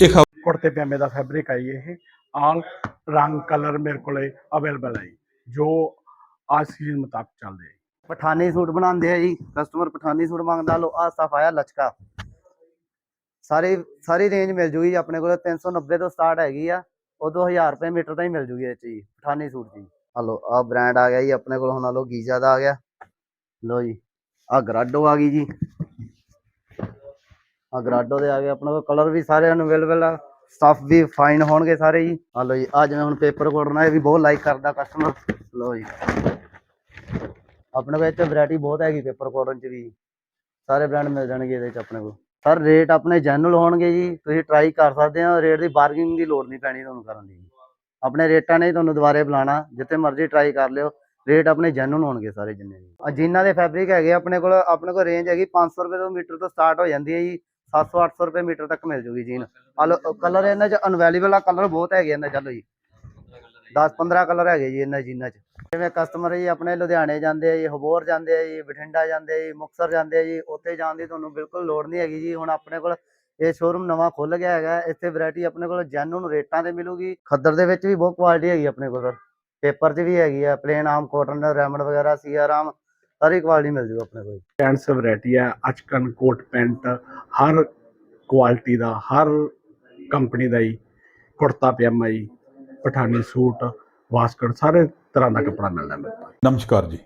ਇਹ ਕੁੜਤੇ ਪਜਾਮੇ ਦਾ ਫੈਬਰਿਕ ਜੀ ਇਹ। ਆਲ ਰੰਗ ਕਲਰ ਮੇਰੇ ਕੋਲੇ ਅਵੇਲੇਬਲ ਹੈ ਜੀ, ਜੋ ਆ ਸੀਜ਼ਨ ਮੁਤਾਬਕ ਚੱਲਦੇ ਹੈ ਪਠਾਨੀ ਸੂਟ ਬਣਾਉਂਦੇ ਆ ਜੀ ਕਸਟਮਰ ਪਠਾਨੀ ਸੂਟ ਮੰਗਦਾ ਲੋ ਆ ਆਇਆ ਲਚਕਾ। ਸਾਰੀ ਸਾਰੀ ਰੇਂਜ ਮਿਲ ਜੂਗੀ ਆਪਣੇ ਕੋਲ 390 ਤੋਂ ਸਟਾਰਟ ਹੈਗੀ ਆ ਉਦੋਂ 1000 ਰੁਪਏ ਮੀਟਰ ਤਾਂ ਹੀ ਮਿਲ ਜੂਗੀ ਇਹ 'ਚ ਜੀ ਪਠਾਨੀ ਸੂਟ ਜੀ। ਆ ਲੋ ਆ ਬ੍ਰਾਂਡ ਆ ਗਿਆ ਜੀ ਆਪਣੇ ਕੋਲ ਹੁਣ ਆ ਲੋ ਗੀਜ਼ਾ ਦਾ ਆ ਗਿਆ। ਲੋ ਜੀ ਆ ਗਰਾਡੋ ਆ ਗਈ ਜੀ। ਆ ਗਰਾਡੋ ਦੇ ਆ ਗਏ ਆਪਣੇ ਕੋਲ ਕਲਰ ਵੀ ਸਾਰਿਆਂ ਨੂੰ ਅਵੇਲੇਬਲ ਆ। ਸਟਫ ਵੀ ਫਾਈਨ ਹੋਣਗੇ ਸਾਰੇ ਜੀ ਆ ਲੋ ਜੀ ਆ ਜਿਵੇਂ ਹੁਣ ਪੇਪਰ ਕੋਟਣਾ ਇਹ ਵੀ ਬਹੁਤ ਲਾਈਕ ਕਰਦਾ ਕਸਟਮਰ ਲੋ ਜੀ। ਆਪਣੇ ਕੋਲ ਇੱਥੇ ਵੈਰਾਈਟੀ ਬਹੁਤ ਹੈਗੀ ਪੇਪਰ ਕਾਟਨ ਚ ਵੀ। ਸਾਰੇ ਬ੍ਰਾਂਡ ਮਿਲ ਜਾਣਗੇ ਇਹਦੇ ਚ ਆਪਣੇ ਕੋਲ। ਸਰ ਰੇਟ ਆਪਣੇ ਜੈਨੂਅਲ ਹੋਣਗੇ ਜੀ। ਤੁਸੀਂ ਟਰਾਈ ਕਰ ਸਕਦੇ ਹੋ ਰੇਟ ਦੀ ਬਾਰਗੇਨਿੰਗ ਦੀ ਲੋੜ ਨਹੀਂ ਪੈਣੀ ਤੁਹਾਨੂੰ ਕਰਨ ਦੀ। ਆਪਣੇ ਰੇਟਾਂ ਨੇ ਤੁਹਾਨੂੰ ਦੁਬਾਰੇ ਬੁਲਾਣਾ ਜਿੱਥੇ ਮਰਜ਼ੀ ਟਰਾਈ ਕਰ ਲਿਓ। ਰੇਟ ਆਪਣੇ ਜੈਨੂਅਲ ਹੋਣਗੇ ਸਾਰੇ ਜਿੰਨੇ ਵੀ। ਜਿਨ੍ਹਾਂ ਦੇ ਫੈਬਰਿਕ ਹੈਗੇ ਆਪਣੇ ਕੋਲ ਆਪਣੇ ਕੋਲ ਰੇਂਜ ਹੈਗੀ 500 ਰੁਪਏ ਤੋਂ ਮੀਟਰ ਤੋਂ ਸਟਾਰਟ ਹੋ ਜਾਂਦੀ ਹੈ ਜੀ। 700 800 ਰੁਪਏ ਮੀਟਰ ਤੱਕ ਮਿਲ ਜੂਗੀ ਜੀਨ ਕਲਰ ਇਹਨਾਂ ਚ ਅਨਵੈਲੇਬਲ ਆ, ਕਲਰ ਬਹੁਤ ਹੈਗੇ ਇਹਨਾਂ ਚਲੋ ਜੀ। 10 15 ਕਲਰ ਹੈਗੇ ਜੀ ਇਹਨਾਂ ਜੀਨਾਂ ਚ। ਜਿਵੇਂ ਕਸਟਮਰ ਜੀ ਆਪਣੇ ਲੁਧਿਆਣੇ ਜਾਂਦੇ ਆ ਜੀ ਹਬੋਰ ਜਾਂਦੇ ਆ ਜੀ, ਬਠਿੰਡਾ ਜਾਂਦੇ ਆ ਜੀ, ਮੁਕਤਸਰ ਜਾਂਦੇ ਆ ਜੀ, ਉੱਥੇ ਜਾਣ ਦੀ ਤੁਹਾਨੂੰ ਬਿਲਕੁਲ ਲੋੜ ਨਹੀਂ ਹੈਗੀ ਜੀ। ਹੁਣ ਆਪਣੇ ਕੋਲ ਇਹ ਸ਼ੋਰੂਮ ਨਵਾਂ ਖੁੱਲ ਗਿਆ ਹੈਗਾ, ਇੱਥੇ ਵੈਰਾਈਟੀ ਆਪਣੇ ਕੋਲ ਜੈਨੂਨ ਰੇਟਾਂ ਤੇ ਮਿਲੂਗੀ। ਖੱਦਰ ਦੇ ਵਿੱਚ ਵੀ ਬਹੁਤ ਕੁਆਲਿਟੀ ਹੈਗੀ ਆਪਣੇ ਕੋਲ ਸਰ ਪੇਪਰ 'ਚ ਵੀ ਹੈਗੀ ਆ ਪਲੇਨ ਆਮ ਕੋਟਨ ਰੈਮਡ ਵਗੈਰਾ ਸੀਆਰ ਆਮ ਸਾਰੀ ਕੁਆਲਿਟੀ ਮਿਲ ਜੂ ਆਪਣੇ ਕੋਲ ਪੈਂਟਸ ਵੈਰਾਈਟੀ ਹੈ ਅਚਕਨ ਕੋਟ ਪੈਂਟ ਹਰ ਕੁਆਲਿਟੀ ਦਾ ਹਰ ਕੰਪਨੀ ਦਾ ਹੀ ਕੁੜਤਾ ਪਜਾਮਾ ਜੀ ਪਠਾਨੀ ਸੂਟ ਵਾਸਕਟ ਸਾਰੇ ਤਰ੍ਹਾਂ ਦਾ ਕੱਪੜਾ ਮਿਲਦਾ ਮੇਰੇ ਕੋਲ ਨਮਸਕਾਰ ਜੀ।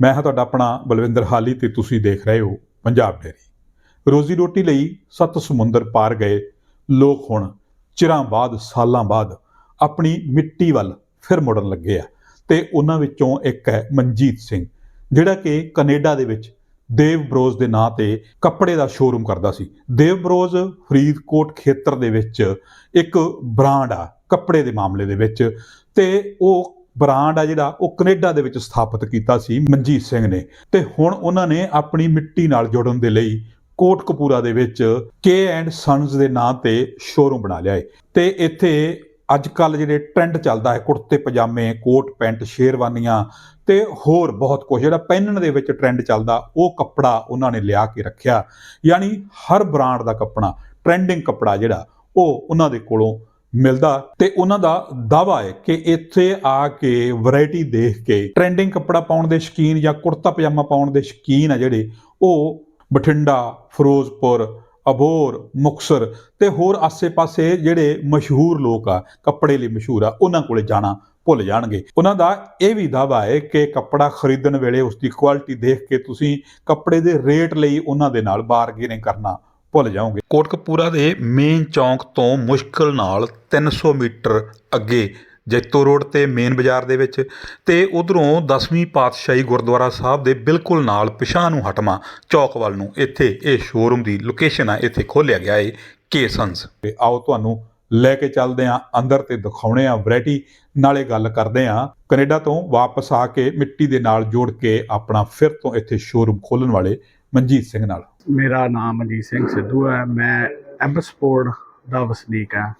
ਮੈਂ ਹਾਂ ਤੁਹਾਡਾ ਆਪਣਾ ਬਲਵਿੰਦਰ ਹਾਲੀ ਤੇ ਤੁਸੀਂ ਦੇਖ ਰਹੇ ਹੋ ਪੰਜਾਬ ਡੇਰੀ ਰੋਜ਼ੀ ਰੋਟੀ ਲਈ ਸੱਤ ਸਮੁੰਦਰ ਪਾਰ ਗਏ ਲੋਕ ਹੁਣ ਚਿਰਾਂ ਬਾਅਦ ਸਾਲਾਂ ਬਾਅਦ ਆਪਣੀ ਮਿੱਟੀ ਵੱਲ ਫਿਰ ਮੁੜਨ ਲੱਗੇ ਆ। ਤੇ ਉਹਨਾਂ ਵਿੱਚੋਂ ਇੱਕ ਹੈ ਮਨਜੀਤ ਸਿੰਘ। ਜਿਹੜਾ ਕਿ ਕੈਨੇਡਾ ਦੇ ਵਿੱਚ ਦੇਵ ਬਰੋਜ਼ ਦੇ ਨਾਂ ਤੇ ਕੱਪੜੇ ਦਾ ਸ਼ੋਰੂਮ ਕਰਦਾ ਸੀ। ਦੇਵ ਬਰੋਜ਼ ਫਰੀਦਕੋਟ ਖੇਤਰ ਦੇ ਵਿੱਚ ਇੱਕ ਬ੍ਰਾਂਡ ਆ, ਕੱਪੜੇ ਦੇ ਮਾਮਲੇ ਦੇ ਵਿੱਚ। ਤੇ ਉਹ ਬ੍ਰਾਂਡ ਆ ਜਿਹੜਾ, ਉਹ ਕੈਨੇਡਾ ਦੇ ਵਿੱਚ ਸਥਾਪਿਤ ਕੀਤਾ ਸੀ ਮਨਜੀਤ ਸਿੰਘ ਨੇ। ਤੇ ਹੁਣ ਉਹਨਾਂ ਨੇ ਆਪਣੀ ਮਿੱਟੀ ਨਾਲ ਜੁੜਨ ਦੇ ਲਈ ਕੋਟਕਪੂਰਾ ਦੇ ਵਿੱਚ ਕੇ ਐਂਡ ਸਨਸ ਦੇ ਨਾਂ ਤੇ ਸ਼ੋਰੂਮ ਬਣਾ ਲਿਆ ਹੈ ਤੇ ਇੱਥੇ ਅੱਜ ਕੱਲ ਜਿਹੜੇ ਟ੍ਰੈਂਡ ਚੱਲਦਾ ਹੈ, ਕੁੜਤੇ, ਪਜਾਮੇ, ਕੋਟ, ਪੈਂਟ, ਸ਼ੇਰਵਾਨੀਆਂ ਤੇ ਹੋਰ ਬਹੁਤ ਕੁਝ ਜਿਹੜਾ ਪਹਿਨਣ ਦੇ ਵਿੱਚ ਟ੍ਰੈਂਡ ਚੱਲਦਾ, ਉਹ ਕੱਪੜਾ ਉਹਨਾਂ ਨੇ ਲਿਆ ਕੇ ਰੱਖਿਆ। ਯਾਨੀ ਹਰ ਬ੍ਰਾਂਡ ਦਾ ਕੱਪੜਾ ਟ੍ਰੈਂਡਿੰਗ ਕੱਪੜਾ ਜਿਹੜਾ, ਉਹ ਉਹਨਾਂ ਦੇ ਕੋਲੋਂ ਮਿਲਦਾ। ਤੇ ਉਹਨਾਂ ਦਾ ਦਾਵਾ ਹੈ ਕਿ ਇੱਥੇ ਆ ਕੇ ਵੈਰਾਈਟੀ ਦੇਖ ਕੇ ਟ੍ਰੈਂਡਿੰਗ ਕੱਪੜਾ ਪਾਉਣ ਦੇ ਸ਼ੌਕੀਨ ਜਾਂ ਕੁੜਤਾ ਪਜਾਮਾ ਪਾਉਣ ਦੇ ਸ਼ੌਕੀਨ ਆ ਜਿਹੜੇ, ਉਹ ਬਠਿੰਡਾ, ਫਿਰੋਜ਼ਪੁਰ ਅਬੋਰ ਮੁਕਸਰ ਤੇ ਹੋਰ ਆਸੇ-ਪਾਸੇ ਜਿਹੜੇ ਮਸ਼ਹੂਰ ਲੋਕ ਆ, ਕੱਪੜੇ ਲਈ ਮਸ਼ਹੂਰ ਆ, ਉਹਨਾਂ ਕੋਲੇ ਜਾਣਾ ਭੁੱਲ ਜਾਣਗੇ। ਉਹਨਾਂ ਦਾ ਇਹ ਵੀ ਦਾਵਾ ਹੈ ਕਿ ਕੱਪੜਾ ਖਰੀਦਣ ਵੇਲੇ ਉਸ ਦੀ ਕੁਆਲਿਟੀ ਦੇਖ ਕੇ ਤੁਸੀਂ ਕੱਪੜੇ ਦੇ ਰੇਟ ਲਈ ਉਹਨਾਂ ਦੇ ਨਾਲ ਬਾਰਗੇਨਿੰਗ ਕਰਨਾ ਭੁੱਲ ਜਾਓਗੇ। ਕੋਟਕਪੂਰਾ ਦੇ ਮੇਨ ਚੌਂਕ ਤੋਂ ਮੁਸ਼ਕਲ ਨਾਲ 300 ਮੀਟਰ ਅੱਗੇ ਜੈਤੋ ਰੋਡ ਤੇ ਮੇਨ ਬਾਜ਼ਾਰ ਦੇ ਵਿੱਚ ਤੇ ਉਧਰੋਂ 10ਵੀਂ ਪਾਤਸ਼ਾਹੀ ਗੁਰਦੁਆਰਾ ਸਾਹਿਬ ਦੇ ਬਿਲਕੁਲ ਨਾਲ ਪਿਛਾਂ ਨੂੰ ਹਟਵਾ ਚੌਕ ਵੱਲ ਨੂੰ। ਇੱਥੇ ਇਹ ਸ਼ੋਰੂਮ ਦੀ ਲੋਕੇਸ਼ਨ ਆ, ਇੱਥੇ ਖੋਲਿਆ ਗਿਆ ਏ ਕੇਸਨਸ ਤੇ ਆਓ ਤੁਹਾਨੂੰ ਲੈ ਕੇ ਚੱਲਦੇ ਆ ਅੰਦਰ ਤੇ ਦਿਖਾਉਣੇ ਆ ਵੈਰਾਈਟੀ, ਨਾਲੇ ਗੱਲ ਕਰਦੇ ਆ ਕੈਨੇਡਾ ਤੋਂ ਵਾਪਸ ਆ ਕੇ ਮਿੱਟੀ ਦੇ ਨਾਲ ਜੋੜ ਕੇ ਆਪਣਾ ਫਿਰ ਤੋਂ ਇੱਥੇ ਸ਼ੋਰੂਮ ਖੋਲਣ ਵਾਲੇ ਮਨਜੀਤ ਸਿੰਘ ਨਾਲ। ਮੇਰਾ ਨਾਮ ਮਨਜੀਤ ਸਿੰਘ ਸਿੱਧੂ ਹੈ, ਮੈਂ ਐਬਸਪੋਰਟ ਦਾ ਵਸਨੀਕ ਹਾਂ,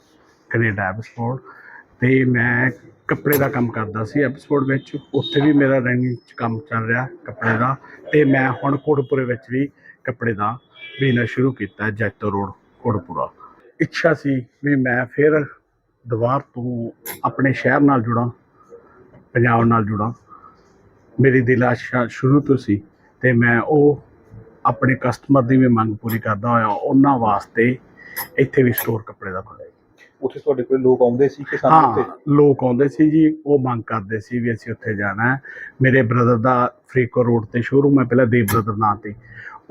ਕੈਨੇਡਾ ਐਬਸਪੋਰਟ ਤੇ ਮੈਂ ਕੱਪੜੇ ਦਾ ਕੰਮ ਕਰਦਾ ਸੀ ਐਬਸਪੋਰਟ ਵਿੱਚ, ਉੱਥੇ ਵੀ ਮੇਰਾ ਰੈਂਗਿੰਗ ਚ ਕੰਮ ਚੱਲ ਰਿਹਾ ਕੱਪੜੇ ਦਾ, ਤੇ ਮੈਂ ਹੁਣ ਕੋਟਪੁਰੇ ਵਿੱਚ ਵੀ ਕੱਪੜੇ ਦਾ ਬਿਜ਼ਨਸ ਸ਼ੁਰੂ ਕੀਤਾ ਜੈਤੋ ਰੋਡ ਕੋਟਪੁਰਾ ਇੱਛਾ ਸੀ ਵੀ ਮੈਂ ਫਿਰ ਦੁਬਾਰ ਤੋਂ ਆਪਣੇ ਸ਼ਹਿਰ ਨਾਲ ਜੁੜਾਂ ਪੰਜਾਬ ਨਾਲ ਜੁੜਾਂ। ਮੇਰੀ ਦਿਲ ਆਸ਼ਾ ਸ਼ੁਰੂ ਤੋਂ ਸੀ ਤੇ ਮੈਂ ਉਹ ਆਪਣੇ ਕਸਟਮਰ ਦੀ ਵੀ ਮੰਗ ਪੂਰੀ ਕਰਦਾ ਹੋਇਆ ਉਹਨਾਂ ਵਾਸਤੇ ਇੱਥੇ ਵੀ ਸਟੋਰ ਕੱਪੜੇ ਦਾ ਖੋਲ੍ਹਿਆ ਉੱਥੇ ਤੁਹਾਡੇ ਕੋਲ ਲੋਕ ਆਉਂਦੇ ਸੀ ਕਿ ਸਾਨੂੰ ਹਾਂ ਉੱਥੇ ਲੋਕ ਆਉਂਦੇ ਸੀ ਜੀ ਉਹ ਮੰਗ ਕਰਦੇ ਸੀ ਵੀ ਅਸੀਂ ਉੱਥੇ ਜਾਣਾ ਹੈ। ਮੇਰੇ ਬ੍ਰਦਰ ਦਾ ਫਰੀਕੋ ਰੋਡ ਤੇ ਸ਼ੋਰੂਮ ਹੈ ਪਹਿਲਾਂ ਦੇਵ ਬ੍ਰਦਰ ਨਾਂ ਤੇ।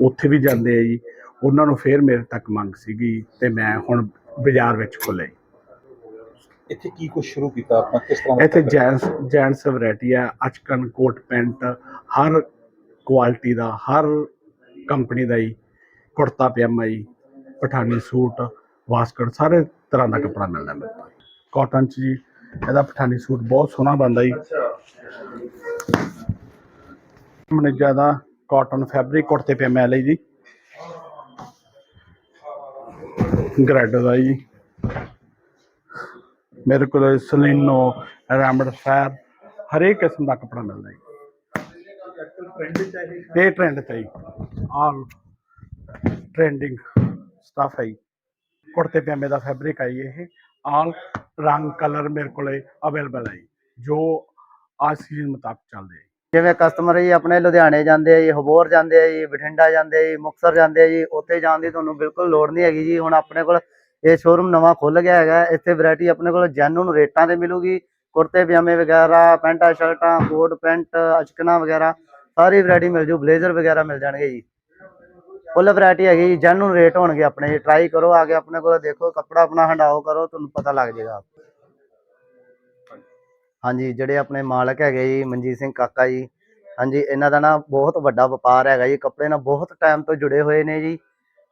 ਉੱਥੇ ਵੀ ਜਾਂਦੇ ਆ ਜੀ। ਉਹਨਾਂ ਨੂੰ ਫੇਰ ਮੇਰੇ ਤੱਕ ਮੰਗ ਸੀਗੀ ਤੇ ਮੈਂ ਹੁਣ ਬਾਜ਼ਾਰ ਵਿੱਚ ਜੀ। ਇੱਥੇ ਕੀ ਕੁਝ ਸ਼ੁਰੂ ਕੀਤਾ ਆਪਾਂ? ਕਿਸ ਤਰ੍ਹਾਂ ਦਾ ਇੱਥੇ? ਜੈਂਟਸ ਜੈਂਟਸ ਵੈਰਾਈਟੀ ਆ ਅਚਕਨ ਕੋਟ ਪੈਂਟ ਹਰ ਕੁਆਲਿਟੀ ਦਾ ਹਰ ਕੰਪਨੀ ਦਾ ਹੀ ਕੁੜਤਾ ਪਜਾਮਾ ਜੀ ਪਠਾਨੀ ਸੂਟ ਵਾਸਕਟ ਸਾਰੇ ਤਰ੍ਹਾਂ ਦਾ ਕੱਪੜਾ ਮਿਲਦਾ ਮੇਰੇ ਕੋਲ। ਕਾਟਨ ਚ ਜੀ ਇਹਦਾ ਪਠਾਨੀ ਸੂਟ ਬਹੁਤ ਸੋਹਣਾ ਬਣਦਾ ਜੀ। ਮੈਨੂੰ ਜ਼ਿਆਦਾ ਕਾਟਨ ਫੈਬਰਿਕ ਕੁੜਤੇ ਪਜਾਮੇ ਲਈ ਜੀ। ਗ੍ਰੈਡ ਦਾ ਜੀ। ਮੇਰੇ ਕੋਲ ਸਲੀਨੋ ਰੈਮਡ ਫੈਰ ਹਰੇਕ ਕਿਸਮ ਦਾ ਕੱਪੜਾ ਮਿਲਦਾ ਹੈ ਇਹ ਟ੍ਰੈਂਡ ਤੇ ਹੀ ਆਲ ਟ੍ਰੈਂਡਿੰਗ ਸਟਫ ਹੈ ਕੁੜਤੇ ਪਜਾਮੇ ਦਾ ਫੈਬਰਿਕ ਹੈ ਇਹ। ਆਲ ਰੰਗ ਕਲਰ ਮੇਰੇ ਕੋਲੇ ਅਵੇਲੇਬਲ ਹੈ ਜੀ, ਜੋ ਅੱਜ ਸੀਜ਼ਨ ਮੁਤਾਬਕ ਚੱਲਦੇ ਹੈ ਜਿਵੇਂ ਕਸਟਮਰ ਜੀ ਆਪਣੇ ਲੁਧਿਆਣੇ ਜਾਂਦੇ ਆ ਜੀ, ਹਬੋਰ ਜਾਂਦੇ ਆ ਜੀ, ਬਠਿੰਡਾ ਜਾਂਦੇ ਆ ਜੀ, ਮੁਕਤਸਰ ਜਾਂਦੇ ਆ ਜੀ, ਉੱਥੇ ਜਾਣ ਦੀ ਤੁਹਾਨੂੰ ਬਿਲਕੁਲ ਲੋੜ ਨਹੀਂ ਹੈਗੀ ਜੀ। ਹੁਣ ਆਪਣੇ ਕੋਲ ਇਹ ਸ਼ੋਰੂਮ ਨਵਾਂ ਖੁੱਲ ਗਿਆ ਹੈਗਾ, ਇੱਥੇ ਵੈਰਾਈਟੀ ਆਪਣੇ ਕੋਲ ਜੈਨੂਨ ਰੇਟਾਂ ਤੇ ਮਿਲੂਗੀ। ਕੁੜਤੇ, ਪਜਾਮੇ ਵਗੈਰਾ, ਪੈਂਟਾਂ, ਸ਼ਰਟਾਂ, ਕੋਟ, ਪੈਂਟ ਅਚਕਨਾ ਵਗੈਰਾ, ਸਾਰੀ ਵੈਰਾਈਟੀ ਮਿਲ ਜੂ, ਬਲੇਜ਼ਰ ਵਗੈਰਾ ਮਿਲ ਜਾਣਗੇ ਜੀ। ਫੁੱਲ ਵੈਰਾਈਟੀ ਹੈਗੀ ਜੀ ਜੈਨੂਨ ਰੇਟ ਹੋਣਗੇ ਆਪਣੇ ਜੀ। ਟਰਾਈ ਕਰੋ, ਆ ਕੇ ਆਪਣੇ ਕੋਲ ਦੇਖੋ, ਕੱਪੜਾ ਆਪਣਾ ਹੰਡਾਓ ਕਰੋ, ਤੁਹਾਨੂੰ ਪਤਾ ਲੱਗ ਜਾਏਗਾ। ਹਾਂਜੀ, ਜਿਹੜੇ ਆਪਣੇ ਮਾਲਕ ਹੈਗੇ ਜੀ, ਮਨਜੀਤ ਸਿੰਘ ਕਾਕਾ ਜੀ, ਹਾਂਜੀ, ਇਹਨਾਂ ਦਾ ਨਾ ਬਹੁਤ ਵੱਡਾ ਵਪਾਰ ਹੈਗਾ ਜੀ, ਕੱਪੜੇ ਨਾਲ ਬਹੁਤ ਟਾਈਮ ਤੋਂ ਜੁੜੇ ਹੋਏ ਨੇ ਜੀ,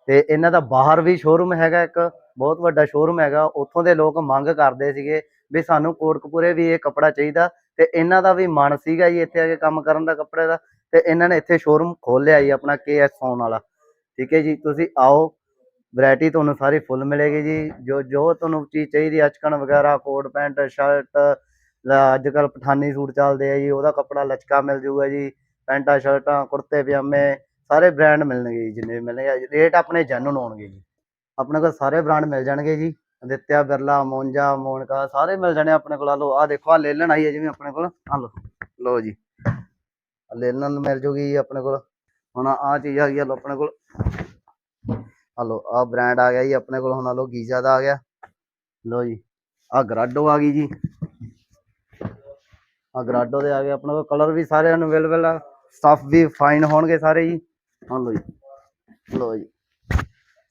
ਤੇ ਇਹਨਾਂ ਦਾ ਬਾਹਰ ਵੀ ਸ਼ੋਰੂਮ ਹੈਗਾ ਇੱਕ, ਬਹੁਤ ਵੱਡਾ ਸ਼ੋਰੂਮ ਹੈਗਾ, ਉੱਥੋਂ ਦੇ ਲੋਕ ਮੰਗ ਕਰਦੇ ਸੀਗੇ ਵੀ ਸਾਨੂੰ ਕੋਟਕਪੂਰੇ ਵੀ ਇਹ ਕੱਪੜਾ ਚਾਹੀਦਾ, ਤੇ ਇਹਨਾਂ ਦਾ ਵੀ ਮਨ ਸੀਗਾ ਜੀ ਇੱਥੇ ਆ ਕੇ ਕੰਮ ਕਰਨ ਦਾ ਕੱਪੜੇ ਦਾ, ਤੇ ਇਹਨਾਂ ਨੇ ਇੱਥੇ ਸ਼ੋਰੂਮ ਖੋਲ੍ਹਿਆ ਜੀ ਆਪਣਾ ਕੇਐਸ ਫੋਨ ਵਾਲਾ, ਠੀਕ ਹੈ ਜੀ, ਤੁਸੀਂ ਆਓ ਵੈਰਾਈਟੀ ਤੁਹਾਨੂੰ ਸਾਰੀ ਫੁੱਲ ਮਿਲੇਗੀ ਜੀ, ਜੋ ਜੋ ਤੁਹਾਨੂੰ ਚੀਜ਼ ਚਾਹੀਦੀ, ਅਚਕਣ ਵਗੈਰਾ, ਕੋਟ, ਪੈਂਟ ਸ਼ਰਟ ਅੱਜ ਕੱਲ ਪਠਾਨੀ ਸੂਟ ਚੱਲਦੇ ਆ ਜੀ, ਉਹਦਾ ਕੱਪੜਾ ਲਚਕਾ ਮਿਲ ਜੂਗਾ ਜੀ, ਪੈਂਟਾਂ, ਸ਼ਰਟਾਂ, ਕੁੜਤੇ, ਪਜਾਮੇ, ਸਾਰੇ ਬ੍ਰਾਂਡ ਮਿਲਣਗੇ ਜੀ, ਜਿੰਨੇ ਮਿਲਣਗੇ ਰੇਟ ਆਪਣੇ ਜੈਨੂਨ ਹੋਣਗੇ ਜੀ। ਆਪਣੇ ਕੋਲ ਸਾਰੇ ਬ੍ਰਾਂਡ ਮਿਲ ਜਾਣਗੇ ਜੀ, ਅਦਿੱਤਿਆ ਬਿਰਲਾ, ਮੋਂਜਾ, ਮੋਨਕਾ, ਸਾਰੇ ਮਿਲ ਜਾਣੇ ਆਪਣੇ ਕੋਲ ਆ ਲੋ ਆ ਦੇਖੋ ਆ ਲੇਲਣ ਆਈ ਹੈ ਜਿਵੇਂ ਆਪਣੇ ਕੋਲ ਆ ਲੋ ਲੋ ਜੀ। ਲੇਲਣ ਮਿਲ ਜੂਗੀ ਜੀ ਆਪਣੇ ਕੋਲ, ਹੁਣ ਆ ਚੀਜ਼ ਆ ਗਈ ਆ ਲੋ ਆਪਣੇ ਕੋਲ। ਆ ਲੋ ਆ ਬ੍ਰਾਂਡ ਆ ਗਿਆ ਜੀ ਆਪਣੇ ਕੋਲ, ਹੁਣ ਆ ਲੋ ਗੀਜ਼ਾ ਦਾ ਆ ਗਿਆ। ਲੋ ਜੀ ਆ ਗਰਾਡੋ ਆ ਗਈ ਜੀ। ਆ ਗਰਾਡੋ ਦੇ ਆ ਗਏ ਆਪਣੇ ਕੋਲ ਕਲਰ ਵੀ ਸਾਰੇ ਅਵੇਲੇਬਲ ਆ ਸਟਫ ਵੀ ਫਾਈਨ ਹੋਣਗੇ ਸਾਰੇ ਜੀ ਹਾਂ ਲੋ ਜੀ ਲੋ ਜੀ।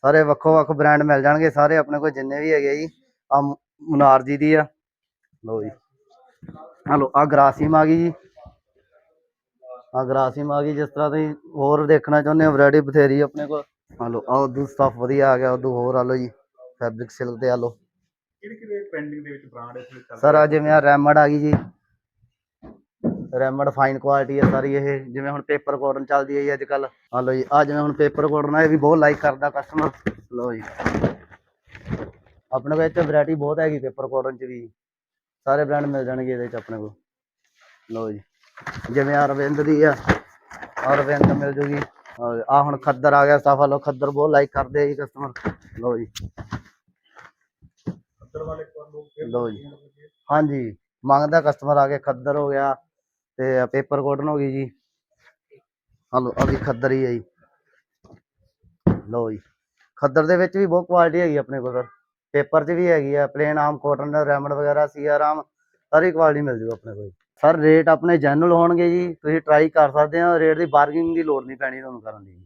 ਸਾਰੇ ਵੱਖੋ ਵੱਖ ਬ੍ਰਾਂਡ ਮਿਲ ਜਾਣਗੇ ਸਾਰੇ ਆਪਣੇ ਕੋਲ ਜਿੰਨੇ ਵੀ ਹੈਗੇ ਜੀ ਆ ਮੁਨਾਰ ਜੀ ਦੀ ਆ। ਲੋ ਜੀ। ਆ ਲੋ ਆ ਗਰਾਸੀਮ ਆ ਗਈ ਜੀ। ਆ ਗਰਾਸੀਮ ਆ ਗਈ ਜਿਸ ਤਰ੍ਹਾਂ ਤੁਸੀਂ ਹੋਰ ਦੇਖਣਾ ਚਾਹੁੰਦੇ ਹੋ ਵੈਰਾਈਟੀ ਬਥੇਰੀ ਆਪਣੇ ਕੋਲ। ਆ ਲੋ ਆ ਉਦੋਂ ਸਟਫ ਵਧੀਆ ਆ ਗਿਆ ਉਦੋਂ ਹੋਰ ਆ ਲੋ ਜੀ ਫੈਬਰਿਕ ਸਿਲਕ ਤੇ ਆ ਲੋ ਕਿਹੜੇ ਕਿਹੜੇ ਪੈਂਡਿੰਗ ਦੇ ਵਿੱਚ ਬ੍ਰਾਂਡ ਇਸ ਵੇਲੇ ਚੱਲ ਸਰ ਆ ਜਿਵੇਂ ਆ ਰੈਮਡ ਆ ਗਈ ਜੀ। ਰੈਮਡ ਫਾਈਨ ਕੁਆਲਿਟੀ ਹੈ ਸਾਰੀ ਇਹ ਜਿਵੇਂ ਹੁਣ ਪੇਪਰ ਕਾਟਨ ਚੱਲਦੀ ਹੈ ਜੀ ਅੱਜ ਕੱਲ ਆ ਲਓ ਜੀ ਆ ਜਿਵੇਂ ਹੁਣ ਪੇਪਰ ਕਾਟਨ ਆ ਇਹ ਵੀ ਬਹੁਤ ਲਾਈਕ ਕਰਦਾ ਕਸਟਮਰ ਲਓ ਜੀ ਆਪਣੇ ਕੋਲ ਇੱਥੇ ਵੈਰਾਈਟੀ ਬਹੁਤ ਹੈਗੀ ਪੇਪਰ ਕਾਟਨ ਚ ਵੀ ਸਾਰੇ ਬ੍ਰਾਂਡ ਮਿਲ ਜਾਣਗੇ ਇਹਦੇ ਚ ਆਪਣੇ ਕੋਲ ਲਓ ਜੀ ਜਿਵੇਂ ਆ ਅਰਵਿੰਦ ਦੀ ਆ ਅਰਵਿੰਦ ਮਿਲ ਜੂਗੀ ਆ ਹੁਣ ਖੱਦਰ ਆ ਗਿਆ ਸਟਾਫ ਲਓ ਖੱਦਰ ਬਹੁਤ ਲਾਈਕ ਕਰਦੇ ਆ ਜੀ ਕਸਟਮਰ ਲਓ ਜੀ ਖੱਦਰ ਵਾਲੇ ਕੋਲ ਲੋਕ ਫਿਰ ਲਓ ਜੀ ਹਾਂਜੀ ਮੰਗਦਾ ਕਸਟਮਰ ਆ ਕੇ ਖੱਦਰ ਹੋ ਗਿਆ ਤੇ ਪੇਪਰ ਕੋਟਨ ਹੋ ਗਈ ਜੀ। ਹਲੋ ਆ ਵੀ ਖੱਦਰ ਹੀ ਹੈ ਜੀ। ਲਓ ਜੀ, ਖੱਦਰ ਦੇ ਵਿੱਚ ਵੀ ਬਹੁਤ ਕੁਆਲਿਟੀ ਹੈਗੀ ਆਪਣੇ ਕੋਲ ਸਰ ਪੇਪਰ 'ਚ ਵੀ ਹੈਗੀ ਆ ਪਲੇਨ ਆਮ ਕੋਟਨ ਰੈਮਡ ਵਗੈਰਾ ਸੀਆਰ ਆਮ ਸਾਰੀ ਕੁਆਲਿਟੀ ਮਿਲ ਜੂ ਆਪਣੇ ਕੋਲ। ਸਰ ਰੇਟ ਆਪਣੇ ਜੈਨੂਅਲ ਹੋਣਗੇ ਜੀ, ਤੁਸੀਂ ਟਰਾਈ ਕਰ ਸਕਦੇ ਹੋ ਰੇਟ ਦੀ ਬਾਰਗੇਨਿੰਗ ਦੀ ਲੋੜ ਨਹੀਂ ਪੈਣੀ ਤੁਹਾਨੂੰ ਕਰਨ ਦੀ।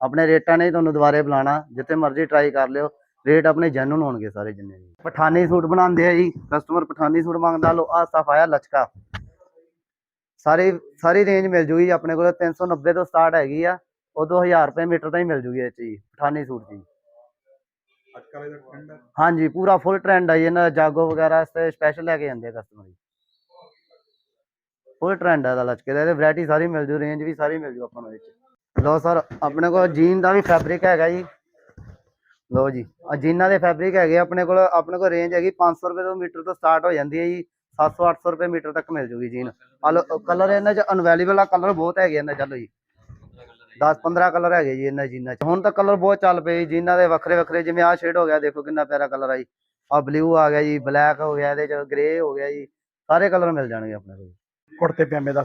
ਆਪਣੇ ਰੇਟਾਂ ਨੇ ਤੁਹਾਨੂੰ ਦੁਬਾਰੇ ਬੁਲਾਣਾ ਜਿੱਥੇ ਮਰਜ਼ੀ ਟਰਾਈ ਕਰ ਲਿਓ ਰੇਟ ਆਪਣੇ ਜੈਨੂਨ ਹੋਣਗੇ ਸਾਰੇ ਜਿੰਨੇ ਵੀ। ਪਠਾਨੀ ਸੂਟ ਬਣਾਉਂਦੇ ਆ ਜੀ ਕਸਟਮਰ ਪਠਾਨੀ ਸੂਟ ਮੰਗਦਾ ਲੋ ਆ ਸਟਫ ਲਚਕਾ। ਸਾਰੀ ਸਾਰੀ ਰੇਂਜ ਮਿਲ ਜੂਗੀ ਆਪਣੇ ਕੋਲ 390 ਤੋਂ ਸਟਾਰਟ ਹੈਗੀ ਆ ਉਦੋਂ 1000 ਰੁਪਏ ਮੀਟਰ ਤਾਂ ਹੀ ਮਿਲ ਜੂਗੀ ਇਹ 'ਚ ਜੀ ਪਠਾਨੀ ਸੂਟ ਇਹਦਾ ਟ੍ਰੈਂਡ ਹੈ ਹਾਂਜੀ ਪੂਰਾ ਫੁੱਲ ਟ੍ਰੈਂਡ ਆ ਜੀ ਇਹਨਾਂ ਦਾ ਜਾਗੋ ਵਗੈਰਾ ਵਾਸਤੇ ਸਪੈਸ਼ਲ ਲੈ ਕੇ ਜਾਂਦੇ ਆ ਕਸਟਮਰ ਜੀ। ਫੁੱਲ ਟ੍ਰੈਂਡ ਆ ਦਾ ਲਚਕੇ ਦਾ ਇਹਦੇ ਵੈਰਾਈਟੀ ਸਾਰੀ ਮਿਲ ਜੂ ਰੇਂਜ ਵੀ ਸਾਰੀ ਮਿਲ ਜੂ ਆਪਾਂ ਨੂੰ ਇਹ 'ਚ। ਲਓ ਸਰ ਆਪਣੇ ਕੋਲ ਜੀਨ ਦਾ ਵੀ ਫੈਬਰਿਕ ਹੈਗਾ ਜੀ। ਲਓ ਜੀ ਆ ਜੀਨਾਂ ਦੇ ਫੈਬਰਿਕ ਹੈਗੇ ਆਪਣੇ ਕੋਲ ਆਪਣੇ ਕੋਲ ਰੇਂਜ ਹੈਗੀ 500 ਰੁਪਏ ਤੋਂ ਮੀਟਰ ਤੋਂ ਸਟਾਰਟ ਹੋ ਜਾਂਦੀ ਹੈ ਜੀ। 700 800 ਰੁਪਏ ਮੀਟਰ ਤੱਕ ਮਿਲ ਜੂਗੀ ਜੀਨ ਕਲਰ ਇਹਨਾਂ ਚ ਅਨਅਵੇਲੇਬਲ ਆ ਕਲਰ ਬਹੁਤ ਹੈਗੇ ਇਹਨਾਂ ਚੱਲੋ ਜੀ। 10 15 ਕਲਰ ਹੈਗੇ ਜੀ ਇਹਨਾਂ ਜੀਨਾਂ ਚ। ਹੁਣ ਤਾਂ ਕਲਰ ਬਹੁਤ ਚੱਲ ਪਏ ਜੀ, ਜੀਨਾਂ ਦੇ ਵੱਖਰੇ ਵੱਖਰੇ ਜਿਵੇਂ ਆਹ ਸ਼ੇਡ ਹੋ ਗਿਆ ਦੇਖੋ ਕਿੰਨਾ ਪਿਆਰਾ ਕਲਰ ਆ ਜੀ। ਆ ਬਲੂ ਆ ਗਿਆ ਜੀ ਬਲੈਕ ਹੋ ਗਿਆ ਇਹਦੇ ਚ ਗ੍ਰੇ ਹੋ ਗਿਆ ਜੀ। ਸਾਰੇ ਕਲਰ ਮਿਲ ਜਾਣਗੇ ਆਪਣੇ ਕੋਲ। ਕੁੜਤੇ ਪਜਾਮੇ ਦਾ